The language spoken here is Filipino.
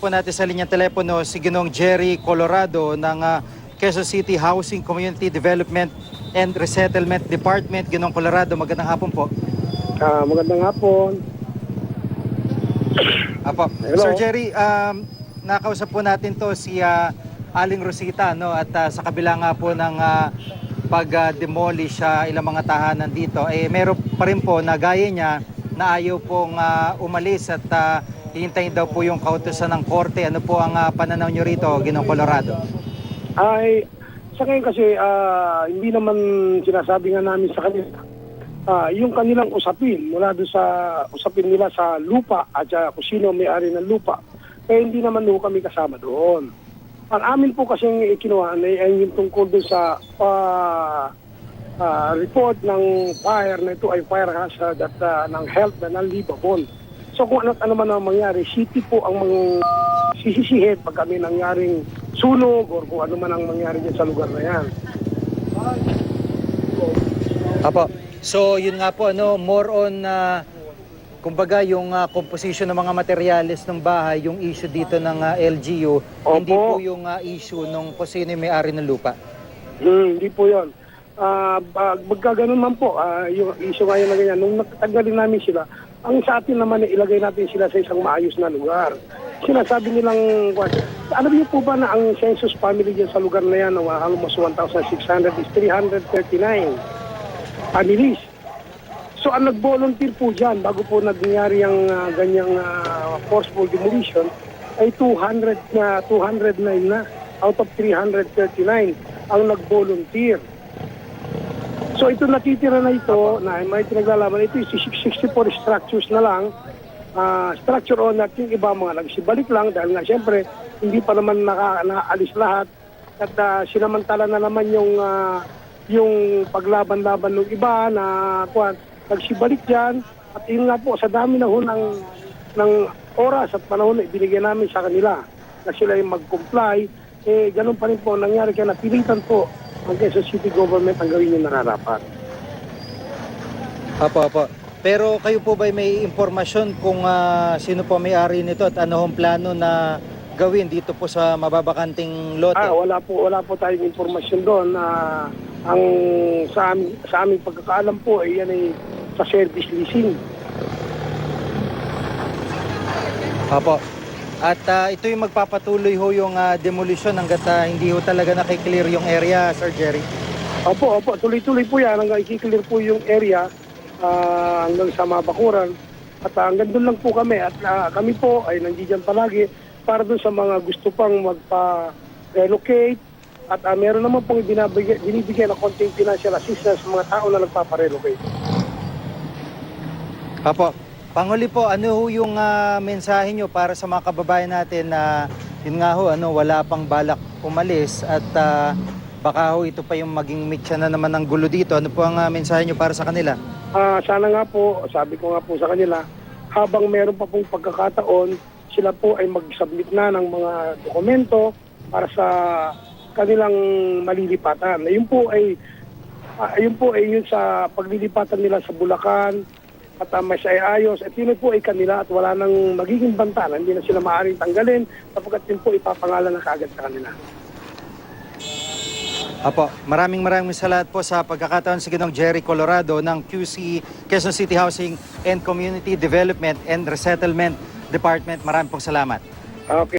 po natin sa linyang telepono si Ginong Jerry Colorado ng ah, Quezon City Housing Community Development and Resettlement Department. Ginong Colorado, magandang hapon po. Ah, magandang hapon. Apo. Hello. Sir Jerry, um, nakausap po natin to si ah, Aling Rosita no at ah, sa kabila nga po ng ah, pag-demolish sa ilang mga tahanan dito eh meron pa rin po na gaya niya na ayaw pong ah, umalis at uh, hihintayin daw po yung kautusan ng korte. Ano po ang ah, pananaw niyo rito, Ginong Colorado? Ay, sa ngayon kasi ah, hindi naman sinasabi nga namin sa kanila ah, yung kanilang usapin mula doon sa usapin nila sa lupa at sa kung sino may-ari ng lupa. Eh hindi naman ho kami kasama doon. Ang amin po kasi kinuha ay, ay yung tungkol doon sa ah, ah, report ng fire na ito ay fire hazard at ah, ng health na non-livable. So kung ano, ano man ang mangyari, city po ang mga sisisihin pag kami nangyaring sunog or kung ano man ang mangyari dyan sa lugar na yan. Apo. So yun nga po ano, more on ah, kumbaga yung ah, composition ng mga materyales ng bahay, yung issue dito ng ah, LGU, Opo. hindi po yung ah, issue nung kung sino yung may-ari ng lupa. Hmm, hindi po yun. Ah, uh, magkaganon man po, ah, yung issue ngayon na ganyan, nung natanggalin namin sila, ang sa atin naman ay ilagay natin sila sa isang maayos na lugar. Sinasabi nilang, what, alam niyo po ba na ang census family dyan sa lugar na yan, na almost 1,600 is 339 families. So ang nag-volunteer po dyan, bago po nangyari ang ah, ganyang ah, forceful demolition, ay 200 na 209 na out of 339 ang nag-volunteer. So ito natitira na ito na may pinaglalaban ito is 64 structures na lang. Ah, structure at yung iba mga nagsibalik lang dahil nga siyempre hindi pa naman naka, nakaalis lahat. At ah, sinamantala na naman yung ah, yung paglaban-laban ng iba na kuan nagsibalik diyan at yun nga po sa dami na ho ng ng oras at panahon na ibinigay namin sa kanila na sila yung mag-comply eh ganun pa rin po ang nangyari. Kaya napilitan po ang Quezon City Government ang gawin yung nararapat. Apo, apo. Pero kayo po ba may impormasyon kung ah, sino po may-ari nito at ano hong plano na gawin dito po sa mababakanting lote? Ah, wala po wala po tayong impormasyon doon na ang sa aming, sa aming pagkakaalam po ay yan ay sa service leasing. Apo. At ah, ito yung magpapatuloy ho yung ah, demolition hanggat ah, hindi ho talaga nakiklear yung area, Sir Jerry. Opo, opo, tuloy-tuloy po yan hanggang i-clear po yung area ah, hanggang sa Mabakuran. At ah, hanggang doon lang po kami at ah, kami po ay nandiyan palagi para doon sa mga gusto pang magpa-relocate at ah, meron naman pong binabigay, binibigay na konting financial assistance sa mga tao na nagpapa-relocate. Apo. Panghuli po, ano ho yung ah, mensahe nyo para sa mga kababayan natin na yun nga ho, ano, wala pang balak umalis at ah, baka ho ito pa yung maging mitya na naman ng gulo dito. Ano po ang ah, mensahe nyo para sa kanila? Ah, sana nga po, sabi ko nga po sa kanila, habang meron pa pong pagkakataon, sila po ay mag-submit na ng mga dokumento para sa kanilang malilipatan. Ayun po ay ayun po ay yun sa paglilipatan nila sa Bulacan at uh, may sa ayos at yun po ay kanila at wala nang magiging banta na hindi na sila maaaring tanggalin sapagkat yun po ipapangalan na kaagad sa kanila. Apo, maraming maraming salamat po sa pagkakataon sa Ginong Jerry Colorado ng QC Quezon City Housing and Community Development and Resettlement Department. Maraming pong salamat. Okay.